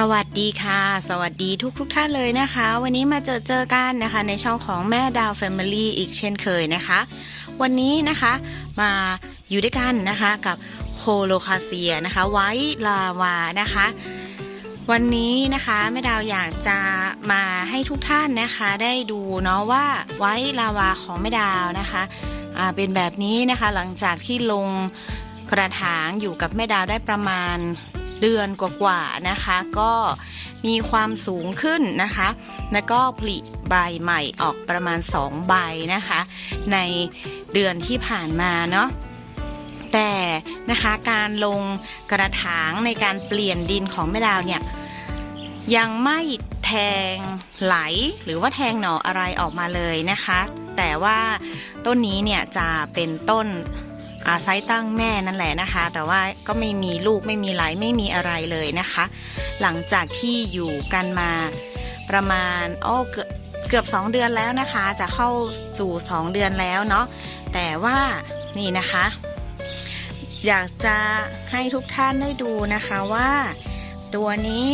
สวัสดีค่ะ สวัสดีทุกทุกท่านเลยนะคะ วันนี้มาเจอเจอกันนะคะ ในช่องของแม่ดาวแฟมิลี่อีกเช่นเคยนะคะ วันนี้นะคะมาอยู่ด้วยกันนะคะกับโคโลคาเซียนะคะ ไว้ลาวานะคะ วันนี้นะคะแม่ดาวอยากจะมาให้ทุกท่านนะคะ ได้ดูเนาะว่าไว้ลาวาของแม่ดาวนะคะเป็นแบบนี้นะคะหลังจากที่ลงกระถางอยู่กับแม่ดาวได้ประมาณ เดือนกว่าๆนะคะ ก็มีความสูงขึ้นนะคะ แล้วก็ผลิใบใหม่ออกประมาณ 2 ใบนะคะ ในเดือนที่ผ่านมาเนาะแต่นะคะการลงกระถางในการเปลี่ยนดินของแม่ดาวเนี่ยยังไม่แทงไหลหรือว่าแทงหน่ออะไรออกมาเลยนะคะ แต่ว่าต้นนี้เนี่ยจะเป็นต้น อาไซส์ตั้งแม่นั่นแหละนะคะ แต่ว่าก็ไม่มีลูกไม่มีไหลไม่มีอะไรเลยนะคะ หลังจากที่อยู่กันมาประมาณโอ้เกือบเกือบสองเดือนแล้วนะคะ จะเข้าสู่สองเดือนแล้วเนาะแต่ว่านี่นะคะ อยากจะให้ทุกท่านได้ดูนะคะว่า ตัวนี้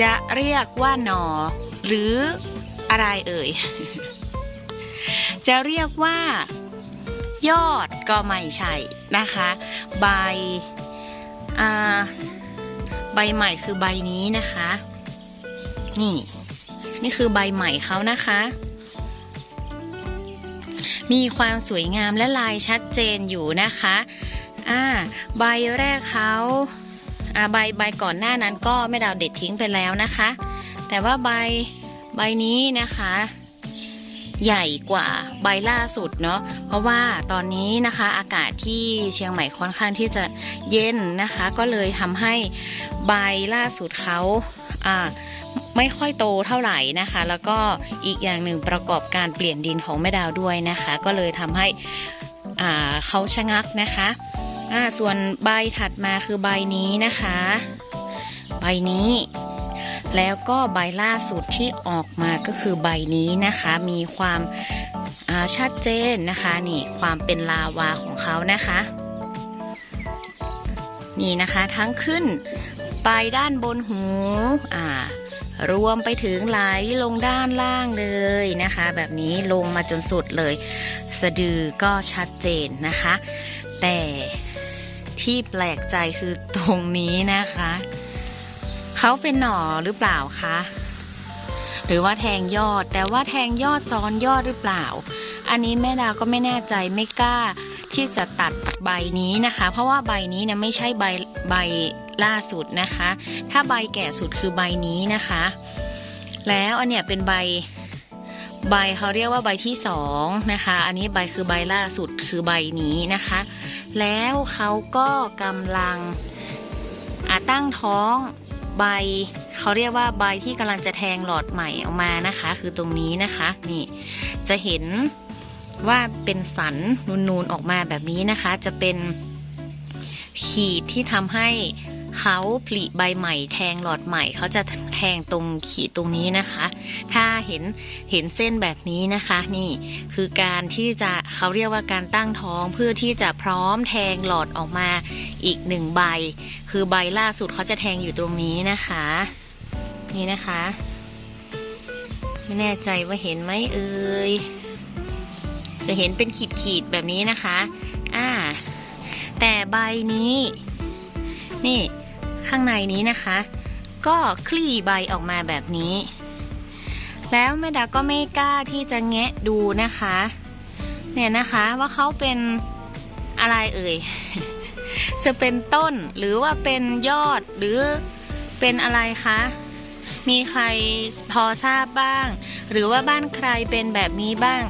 จะเรียกว่าหนอ หรืออะไรเอ่ย จะเรียกว่า ยอดก็ไม่ใช่นะคะ ใบใบใหม่คือใบนี้นะคะ นี่ นี่คือใบใหม่เขานะคะ มีความสวยงามและลายชัดเจนอยู่นะคะอ่าใบแรกเขาอ่าใบใบก่อนหน้านั้นก็ไม่ดาวเด็ดทิ้งไปแล้วนะคะ แต่ว่าใบใบนี้นะคะ ใหญ่กว่าใบล่าสุดเนาะเพราะว่าตอนนี้นะคะอากาศที่เชียงใหม่ค่อนข้างที่จะเย็นนะคะ ก็เลยทำให้ใบล่าสุดเขาอ่าไม่ค่อยโตเท่าไหร่นะคะ แล้วก็อีกอย่างหนึ่งประกอบการเปลี่ยนดินของแม่ดาวด้วยนะคะ ก็เลยทำให้เขาชะงักนะคะส่วนใบถัดมาคือใบนี้นะคะ ใบนี้ แล้วก็ใบล่าสุดที่ออกมาก็คือใบนี้นะคะ มีความาชัดเจนนะคะ นี่ความเป็นลาวาของเขานะคะ นี่นะคะทั้งขึ้นปด้านบนหูอ่ารวมไปถึงไหลลงด้านล่างเลยนะคะ แบบนี้ลงมาจนสุดเลย สะดือก็ชัดเจนนะคะ แต่ที่แปลกใจคือตรงนี้นะคะ เขาเป็นหน่อหรือเปล่าคะ หรือว่าแทงยอด แต่ว่าแทงยอดซ้อนยอดหรือเปล่า อันนี้แม่ดาวก็ไม่แน่ใจไม่กล้าที่จะตัดใบนี้นะคะ เพราะว่าใบนี้เนี่ยไม่ใช่ใบใบล่าสุดนะคะ ถ้าใบแก่สุดคือใบนี้นะคะ แล้วอันเนี้ยเป็นใบใบเขาเรียกว่าใบที่สองนะคะ อันนี้ใบคือใบล่าสุดคือใบนี้นะคะ แล้วเขาก็กำลังอาตั้งท้อง ใบเขาเรียกว่าใบที่กำลังจะแทงหลอดใหม่ออกมานะคะ คือตรงนี้นะคะนี่จะเห็นว่าเป็นสันนูนๆออกมาแบบนี้นะคะ จะเป็นขีดที่ทำให้ เขาผลิใบใหม่แทงหลอดใหม่เขาจะแทงตรงขีดตรงนี้นะคะ ถ้าเห็นเห็นเส้นแบบนี้นะคะ นี่คือการที่จะเขาเรียกว่าการตั้งท้องเพื่อที่จะพร้อมแทงหลอดออกมาอีกหนึ่งใบ คือใบล่าสุดเขาจะแทงอยู่ตรงนี้นะคะ นี่นะคะ ไม่แน่ใจว่าเห็นไหมเอ่ยจะเห็นเป็นขีดๆแบบนี้นะคะ อ่า แต่ใบนี้ นี่ ข้างในนี้นะคะ ก็คลี่ใบออกมาแบบนี้ แล้วแม่ดาก็ไม่กล้าที่จะแงะดูนะคะ เนี่ยนะคะว่าเขาเป็นอะไรเอ่ย จะเป็นต้นหรือว่าเป็นยอดหรือเป็นอะไรคะมีใครพอทราบบ้าง หรือว่าบ้านใครเป็นแบบนี้บ้าง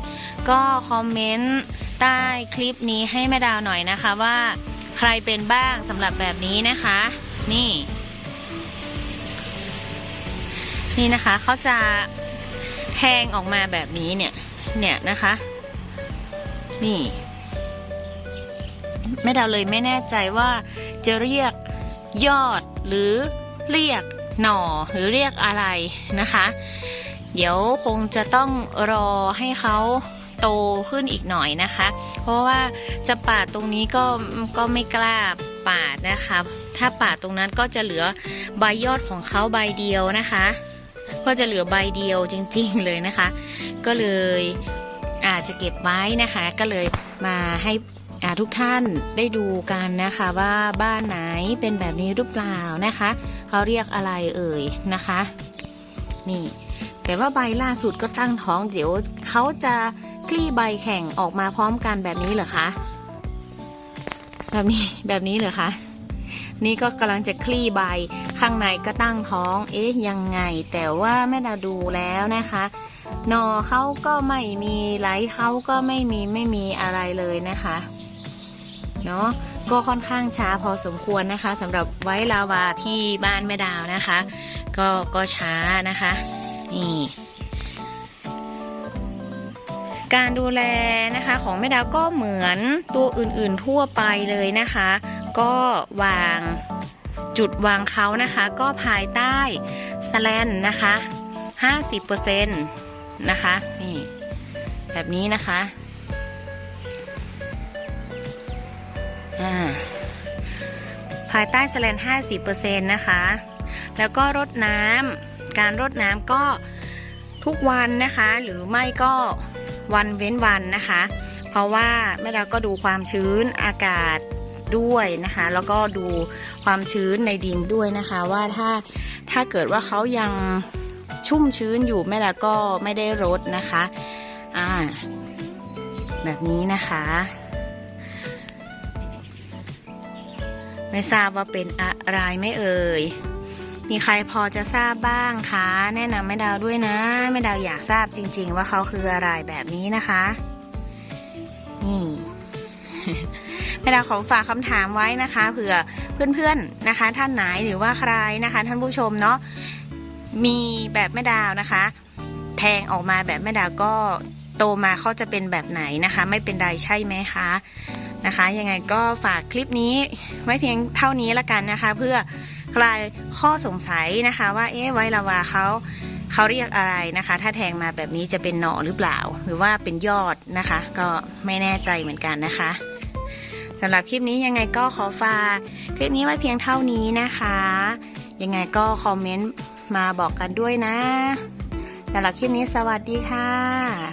ก็คอมเมนต์ใต้คลิปนี้ให้แม่ดาวหน่อยนะคะว่า ใครเป็นบ้างสำหรับแบบนี้นะคะ นี่ นี่นะคะเขาจะแทงออกมาแบบนี้เนี่ย เนี่ยนะคะ นี่แม่ดาวเลยไม่แน่ใจว่าจะเรียกยอดหรือเรียกหน่อหรือเรียกอะไรนะคะ เดี๋ยวคงจะต้องรอให้เขาโตขึ้นอีกหน่อยนะคะ เพราะว่าจะปาดตรงนี้ก็ก็ไม่กล้าปาดนะคะ ถ้าป่าตรงนั้นก็จะเหลือใบยอดของเขาใบเดียวนะคะ ก็จะเหลือใบเดียวจริง ๆ เลยนะคะ ก็เลยอาจจะเก็บไว้นะคะ ก็เลยมาให้ทุกท่านได้ดูกันนะคะว่าบ้านไหนเป็นแบบนี้หรือเปล่านะคะเขาเรียกอะไรเอ่ยนะคะ นี่ แต่ว่าใบล่าสุดก็ตั้งท้องเดี๋ยวเขาจะคลี่ใบแข่งออกมาพร้อมกันแบบนี้เหรอคะแบบนี้แบบนี้เหรอคะ นี่ก็กำลังจะคลี่ใบ ข้างในก็ตั้งท้อง เอ๊ะยังไง แต่ว่าแม่ดาดูแล้วนะคะหนอเขาก็ไม่มีไหลเขาก็ไม่มีไม่มีอะไรเลยนะคะเนาะก็ค่อนข้างช้าพอสมควรนะคะสำหรับไว้ลาวาที่บ้านแม่ดาวนะคะ ก็ก็ช้านะคะนี่การดูแลนะคะของแม่ดาวก็เหมือนตัวอื่นๆทั่วไปเลยนะคะ ก็วางจุดวางเขานะคะ ก็ภายใต้สแลนนะคะ 50%นะคะ นี่ แบบนี้นะคะอ่าภายใต้สแลน50%นะคะ แล้วก็รดน้ำการรดน้ำก็ทุกวันนะคะ หรือไม่ก็วันเว้นวันนะคะ เพราะว่าแม่ดาก็ดูความชื้นอากาศ ด้วยนะคะ แล้วก็ดูความชื้นในดินด้วยนะคะ ว่าถ้าถ้าเกิดว่าเขายังชุ่มชื้นอยู่แม่ดาวก็ไม่ได้รดนะคะอ่าแบบนี้นะคะ ไม่ทราบว่าเป็นอะไรไม่เอ่ยมีใครพอจะทราบบ้างคะ แนะนำแม่ดาวด้วยนะแม่ดาวอยากทราบจริง ๆ ว่าเขาคืออะไรแบบนี้นะคะ นี่ แม่ดาวขอฝากคำถามไว้นะคะเผื่อเพื่อนๆนะคะ ท่านไหนหรือว่าใครนะคะ ท่านผู้ชมเนาะมีแบบแม่ดาวนะคะ แทงออกมาแบบแม่ดาวก็โตมาเขาจะเป็นแบบไหนนะคะ ไม่เป็นไรใช่ไหมคะนะคะ ยังไงก็ฝากคลิปนี้ไว้เพียงเท่านี้ละกันนะคะ เพื่อคลายข้อสงสัยนะคะ ว่าเอ๊ะไวลาวาเขาเขาเรียกอะไรนะคะ ถ้าแทงมาแบบนี้จะเป็นหน่อหรือเปล่า หรือว่าเป็นยอดนะคะ ก็ไม่แน่ใจเหมือนกันนะคะ สำหรับคลิปนี้ยังไงก็ขอฝากคลิปนี้ไว้เพียงเท่านี้นะคะ ยังไงก็คอมเมนต์มาบอกกันด้วยนะสำหรับคลิปนี้สวัสดีค่ะ